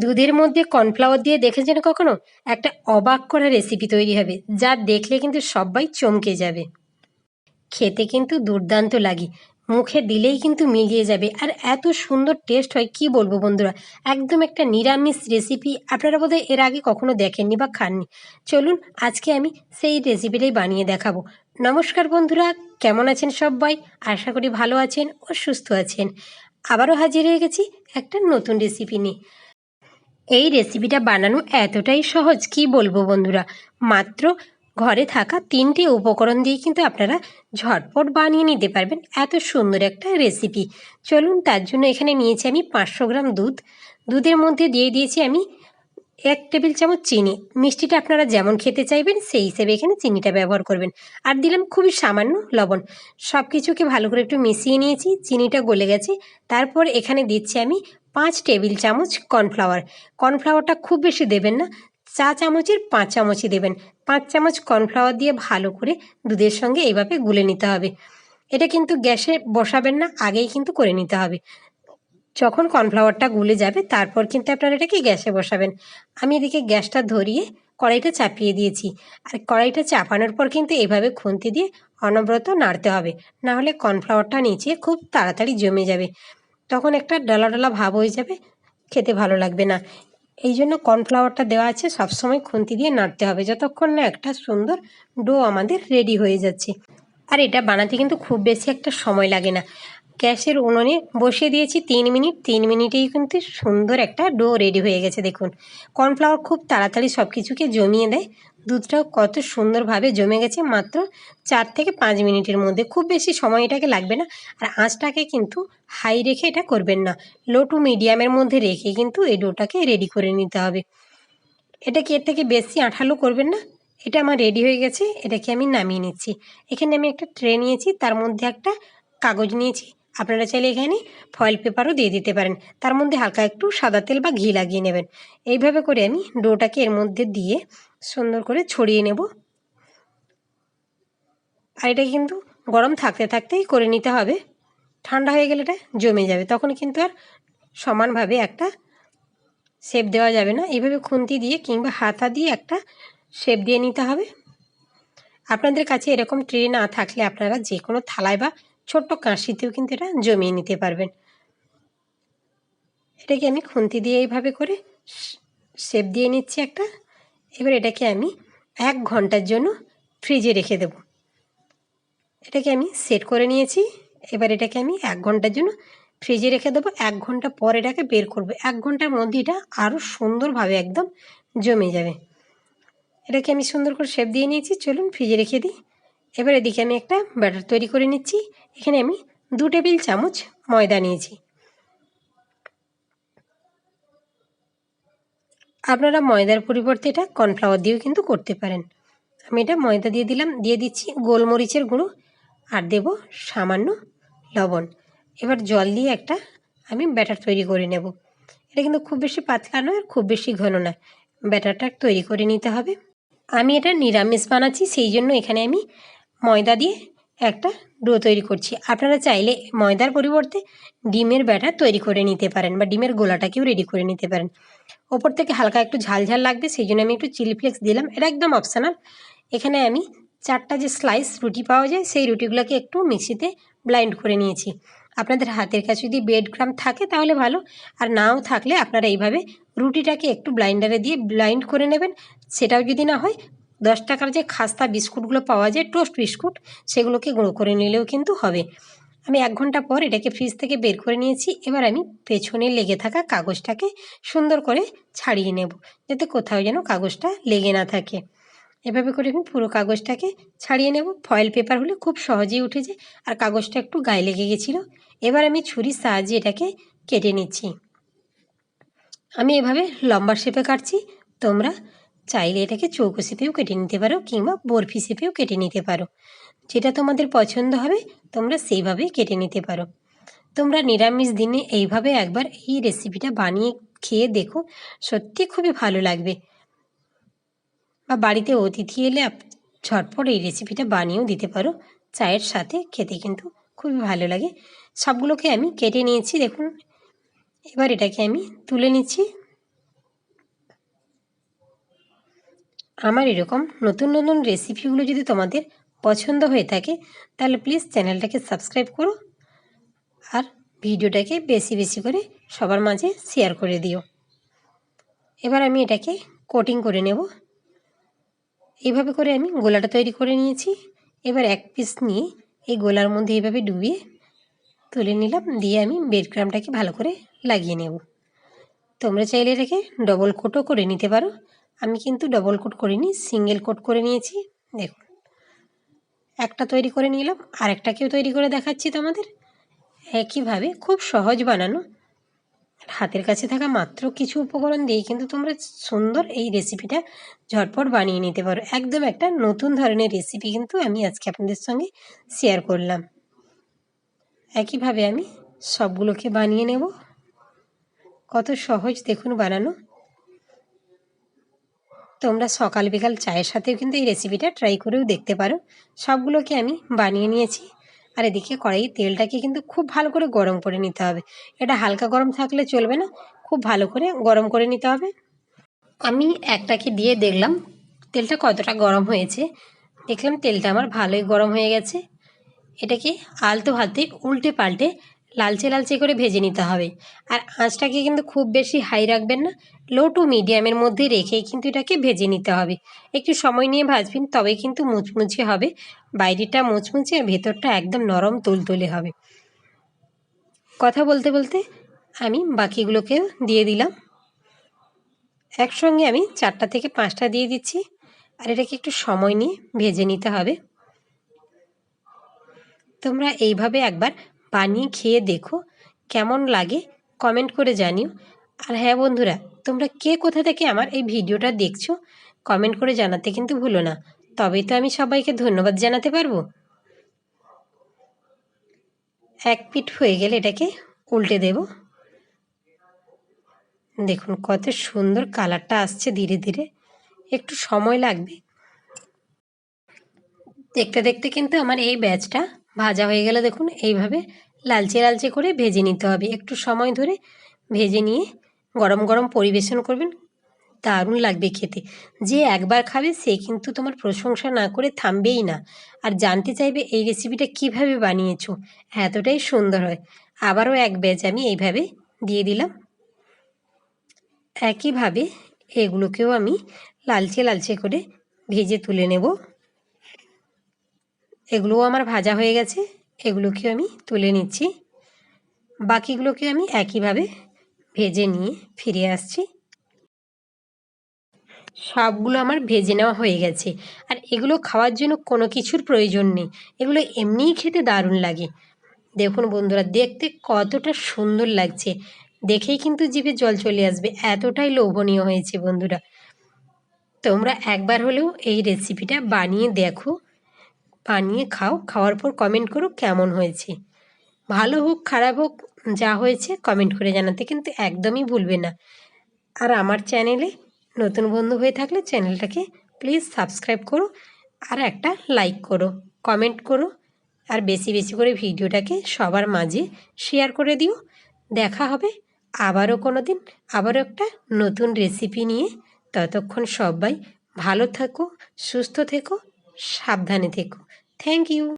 দুধের মধ্যে কর্নফ্লাওয়ার দিয়ে দেখেছেন কখনো? একটা অবাক করা রেসিপি তৈরি হবে, যা দেখলে কিন্তু সবাই চমকে যাবে। খেতে কিন্তু দুর্দান্ত লাগে, মুখে দিলেই কিন্তু মিলিয়ে যাবে, আর এত সুন্দর টেস্ট হয়, কি বলব বন্ধুরা? একদম একটা নিরামিষ রেসিপি আপনারা বোধহয় এর আগে কখনো দেখেননি বা খাননি। চলুন, আজকে আমি সেই রেসিপিটাই বানিয়ে দেখাবো। নমস্কার বন্ধুরা, কেমন আছেন সবাই? আশা করি ভালো আছেন ও সুস্থ আছেন। আবারও হাজির হয়ে গেছি একটা নতুন রেসিপি নিয়ে। এই রেসিপিটা বানানো এতটাই সহজ, কি বলব বন্ধুরা? মাত্র ঘরে থাকা তিনটে উপকরণ দিয়ে কিন্তু আপনারা ঝটপট বানিয়ে নিতে পারবেন এত সুন্দর একটা রেসিপি চলুন তার জন্য এখানে নিয়েছি আমি পাঁচশো গ্রাম দুধ। দুধের মধ্যে দিয়ে দিয়েছি আমি এক টেবিল চামচ চিনি। মিষ্টিটা আপনারা যেমন খেতে চাইবেন, সেই হিসেবে এখানে চিনিটা ব্যবহার করবেন। আর দিলাম খুবই সামান্য লবণ। সব কিছুকে ভালো করে একটু মিশিয়ে নিয়েছি, চিনিটা গলে গেছে। তারপর এখানে দিচ্ছি আমি পাঁচ টেবিল চামচ কর্নফ্লাওয়ার। কর্নফ্লাওয়ারটা খুব বেশি দেবেন না, চা চামচের পাঁচ চামচই দেবেন। পাঁচ চামচ কর্নফ্লাওয়ার দিয়ে ভালো করে দুধের সঙ্গে এইভাবে গুলে নিতে হবে। এটা কিন্তু গ্যাসে বসাবেন না, আগেই কিন্তু করে নিতে হবে। যখন কর্নফ্লাওয়ারটা গুলে যাবে, তারপর কিন্তু আপনারা এটাকে গ্যাসে বসাবেন। আমি এদিকে গ্যাসটা ধরিয়ে কড়াইটা চাপিয়ে দিয়েছি। আর কড়াইটা চাপানোর পর কিন্তু এভাবে খুন্তি দিয়ে অনবরত নাড়তে হবে। না হলে কর্নফ্লাওয়ারটা নিচে খুব তাড়াতাড়ি জমে যাবে। তখন একটা ডালা ডালা ভাব হয়ে যাবে, খেতে ভালো লাগবে না। এই জন্য কর্নফ্লাওয়ারটা দেওয়া আছে, সবসময় খুন্তি দিয়ে নাড়তে হবে। যতক্ষণ না একটা সুন্দর ডো আমাদের রেডি হয়ে যাচ্ছে। আর এটা বানাতে কিন্তু খুব বেশি একটা সময় লাগে না। গ্যাসের উনুনে বসিয়ে দিয়েছি তিন মিনিট। তিন মিনিটেই কিন্তু সুন্দর একটা ডো রেডি হয়ে গেছে, দেখুন। কর্নফ্লাওয়ার খুব তাড়াতাড়ি সব কিছুকে জমিয়ে দেয়। দুধটাও কত সুন্দরভাবে জমে গেছে মাত্র চার থেকে পাঁচ মিনিটের মধ্যে। খুব বেশি সময় এটাকে লাগবে না আর আঁচটাকে কিন্তু হাই রেখে এটা করবেন না। লো টু মিডিয়ামের মধ্যে রেখে কিন্তু এই ডোটাকে রেডি করে নিতে হবে। এটাকে এর থেকে বেশি আঠালো করবেন না। এটা আমার রেডি হয়ে গেছে, এটাকে আমি নামিয়ে নিচ্ছি। এখানে আমি একটা ট্রে নিয়েছি, তার মধ্যে একটা কাগজ নিয়েছি। আপনারা চাইলে এখানে ফয়েল পেপারও দিয়ে দিতে পারেন। তার মধ্যে হালকা একটু সাদা তেল বা ঘি লাগিয়ে নেবেন। এইভাবে করে আমি ডোটাকে এর মধ্যে দিয়ে সুন্দর করে ছড়িয়ে নেব। আর এটা কিন্তু গরম থাকতে থাকতেই করে নিতে হবে। ঠান্ডা হয়ে গেলে এটা জমে যাবে। তখন কিন্তু আর সমানভাবে একটা শেপ দেওয়া যাবে না। এইভাবে খুন্তি দিয়ে কিংবা হাতা দিয়ে একটা শেপ দিয়ে নিতে হবে। আপনাদের কাছে এরকম ট্রে না থাকলে আপনারা যে কোনো থালায় বা ছোট্ট কাঁশিতেও কিন্তু এটা জমিয়ে নিতে পারবেন। এটাকে আমি খুন্তি দিয়ে এইভাবে করে শেপ দিয়ে নিচ্ছি একটা। এবার এটাকে আমি এক ঘণ্টার জন্য ফ্রিজে রেখে দেব। এটাকে আমি সেট করে নিয়েছি। এবার এটাকে আমি এক ঘণ্টার জন্য ফ্রিজে রেখে দেবো। এক ঘণ্টা পর এটাকে বের করব। এক ঘণ্টার মধ্যে এটা আরও সুন্দরভাবে একদম জমে যাবে। এটাকে আমি সুন্দর করে শেপ দিয়ে নিয়েছি। চলুন ফ্রিজে রেখে দিই। এবার এদিকে আমি একটা ব্যাটার তৈরি করে নিচ্ছি। এখানে আমি দু টেবিল চামচ ময়দা নিয়েছি। আপনারা ময়দার পরিবর্তে এটা কর্নফ্লাওয়ার দিয়েও কিন্তু করতে পারেন। আমি এটা ময়দা দিয়ে দিলাম, দিয়ে দিচ্ছি গোলমরিচের গুঁড়ো আর দেব সামান্য লবণ। এবার জল দিয়ে একটা আমি ব্যাটার তৈরি করে নেব। এটা কিন্তু খুব বেশি পাতলা নয় আর খুব বেশি ঘন না। ব্যাটারটা তৈরি করে নিতে হবে। আমি এটা নিরামিষ বানাচ্ছি, সেই জন্য এখানে আমি ময়দা দিয়ে একটা ডো তৈরি করছি। আপনারা চাইলে ময়দার পরিবর্তে ডিমের ব্যাটার তৈরি করে নিতে পারেন বা ডিমের গোলাটাকেও রেডি করে নিতে পারেন। ওপর থেকে হালকা একটু ঝাল ঝাল লাগবে, সেই জন্য আমি একটু চিলি ফ্লেক্স দিলাম। এটা একদম অপশানাল এখানে আমি চারটা যে স্লাইস রুটি পাওয়া যায়, সেই রুটিগুলোকে একটু মিক্সিতে ব্লাইন্ড করে নিয়েছি। আপনাদের হাতের কাছে যদি বেড গ্রাম থাকে তাহলে ভালো, আর নাও থাকলে আপনারা এইভাবে রুটিটাকে একটু ব্লাইন্ডারে দিয়ে ব্লাইন্ড করে নেবেন। সেটাও যদি না হয় দশ টাকার যে খাস্তা বিস্কুটগুলো পাওয়া যায়, টোস্ট বিস্কুট, সেগুলোকে গুঁড়ো করে নিলেও কিন্তু হবে। আমি এক ঘণ্টা পর এটাকে ফ্রিজ থেকে বের করে নিয়েছি। এবার আমি পেছনে লেগে থাকা কাগজটাকে সুন্দর করে ছাড়িয়ে নেব, যাতে কোথাও যেন কাগজটা লেগে না থাকে। এভাবে করে আমি পুরো কাগজটাকে ছাড়িয়ে নেব। ফয়েল পেপার হলে খুব সহজেই উঠে যায়, আর কাগজটা একটু গায়ে লেগে গেছিল। এবার আমি ছুরির সাহায্যে এটাকে কেটে নিচ্ছি। আমি এভাবে লম্বা শেপে কাটছি, তোমরা চাইলে এটাকে চৌকো শেপেও কেটে নিতে পারো কিংবা বরফি শেপেও কেটে নিতে পারো। যেটা তোমাদের পছন্দ হবে, তোমরা সেইভাবেই কেটে নিতে পারো। তোমরা নিরামিষ দিনে এইভাবে একবার এই রেসিপিটা বানিয়ে খেয়ে দেখো, সত্যি খুবই ভালো লাগবে। বা বাড়িতে অতিথি এলে ঝটপট এই রেসিপিটা বানিয়েও দিতে পারো। চায়ের সাথে খেতে কিন্তু খুবই ভালো লাগে। সবগুলোকে আমি কেটে নিয়েছি, দেখুন। এবার এটাকে আমি তুলে নিচ্ছি। আমার এরকম নতুন নতুন রেসিপিগুলো যদি তোমাদের পছন্দ হয়ে থাকে, তাহলে প্লিজ চ্যানেলটাকে সাবস্ক্রাইব করো আর ভিডিওটাকে বেশি বেশি করে সবার মাঝে শেয়ার করে দিও। এবার আমি এটাকে কোটিং করে নেব। এইভাবে করে আমি গোলাটা তৈরি করে নিয়েছি। এবার এক পিস নিয়ে এই গোলার মধ্যে এইভাবে ডুবিয়ে তুলে নিলাম, দিয়ে আমি বেড ক্রামটাকে ভালো করে লাগিয়ে নেব। তোমরা চাইলে এটাকে ডবল কোটও করে নিতে পারো। আমি কিন্তু ডবল কোট করিনি সিঙ্গেল কোট করে নিয়েছি। দেখুন, একটা তৈরি করে নিলাম আর একটাকেও তৈরি করে দেখাচ্ছি তোমাদের। একইভাবে খুব সহজ বানানো। হাতের কাছে থাকা মাত্র কিছু উপকরণ দিয়ে কিন্তু তোমরা সুন্দর এই রেসিপিটা ঝটপট বানিয়ে নিতে পারো। একদম একটা নতুন ধরনের রেসিপি কিন্তু আমি আজকে আপনাদের সঙ্গে শেয়ার করলাম। একইভাবে আমি সবগুলোকে বানিয়ে নেব। কত সহজ দেখুন বানানো। তোমরা সকাল বিকাল চায়ের সাথেও কিন্তু এই রেসিপিটা ট্রাই করেও দেখতে পারো। সবগুলোকে আমি বানিয়ে নিয়েছি। আর এদিকে কড়াই তেলটাকে কিন্তু খুব ভালো করে গরম করে নিতে হবে। এটা হালকা গরম থাকলে চলবে না, খুব ভালো করে গরম করে নিতে হবে। আমি একটাকে দিয়ে দেখলাম তেলটা কতটা গরম হয়েছে। দেখলাম তেলটা আমার ভালোই গরম হয়ে গেছে। এটাকে আলতো হাতে উল্টে পাল্টে লালচে লালচে করে ভেজে নিতে হবে। আর আঁচটাকে কিন্তু খুব বেশি হাই রাখবেন না লো টু মিডিয়ামের মধ্যে রেখেই কিন্তু এটাকে ভেজে নিতে হবে। একটু সময় নিয়ে ভাজবেন তবেই কিন্তু মুচমুচে হবে। বাইরেটা মুচমুচে, আর ভেতরটা একদম নরম তুলতুলে হবে। কথা বলতে বলতে আমি বাকিগুলোকেও দিয়ে দিলাম। একসঙ্গে আমি চারটা থেকে পাঁচটা দিয়ে দিচ্ছি। আর এটাকে একটু সময় নিয়ে ভেজে নিতে হবে। তোমরা এইভাবে একবার বানিয়ে খেয়ে দেখো কেমন লাগে কমেন্ট করে জানিও। আর হ্যাঁ বন্ধুরা, তোমরা কে কোথা থেকে আমার এই ভিডিওটা দেখছ কমেন্ট করে জানাতে কিন্তু ভুলো না। তবেই তো আমি সবাইকে ধন্যবাদ জানাতে পারব। এক পিঠ হয়ে গেলে এটাকে উল্টে দেব। দেখুন কত সুন্দর কালারটা আসছে ধীরে ধীরে, একটু সময় লাগবে। দেখতে দেখতে কিন্তু আমার এই ব্যাচটা ভাজা হয়ে গেলে দেখুন এইভাবে লালচে লালচে করে ভেজে নিতে হবে। একটু সময় ধরে ভেজে নিয়ে গরম গরম পরিবেশন করবেন। দারুণ লাগবে খেতে। যে একবার খাবে সে কিন্তু তোমার প্রশংসা না করে থামবেই না। আর জানতে চাইবে এই রেসিপিটা কীভাবে বানিয়েছো? এতটাই সুন্দর হয়। আবারও এক ব্যাচ আমি এইভাবে দিয়ে দিলাম। একইভাবে এগুলোকেও আমি লালচে লালচে করে ভেজে তুলে নেব। এগুলোও আমার ভাজা হয়ে গেছে, এগুলোকে আমি তুলে নিচ্ছি। বাকিগুলোকে আমি একইভাবে ভেজে নিয়ে ফিরে আসছি। সবগুলো আমার ভেজে নেওয়া হয়ে গেছে। আর এগুলো খাওয়ার জন্য কোনো কিছুর প্রয়োজন নেই। এগুলো এমনিই খেতে দারুণ লাগে। দেখুন বন্ধুরা, দেখতে কতটা সুন্দর লাগছে। দেখেই কিন্তু জিভে জল চলে আসবে। এতটাই লোভনীয় হয়েছে বন্ধুরা। তোমরা একবার হলেও এই রেসিপিটা বানিয়ে দেখো। বানিয়ে খাও, খাওয়ার পর কমেন্ট করো কেমন হয়েছে। ভালো হোক, খারাপ হোক, যা হয়েছে কমেন্ট করে জানাতে কিন্তু একদমই ভুলবে না। আর আমার চ্যানেলে নতুন বন্ধু হয়ে থাকলে চ্যানেলটাকে প্লিজ সাবস্ক্রাইব করো আর একটা লাইক করো কমেন্ট করো আর বেশি বেশি করে ভিডিওটাকে সবার মাঝে শেয়ার করে দিও। দেখা হবে আবারও কোনো দিন আবারও একটা নতুন রেসিপি নিয়ে। ততক্ষণ সবাই ভালো থাকো, সুস্থ থেকো, সাবধানে থেকো। Thank you.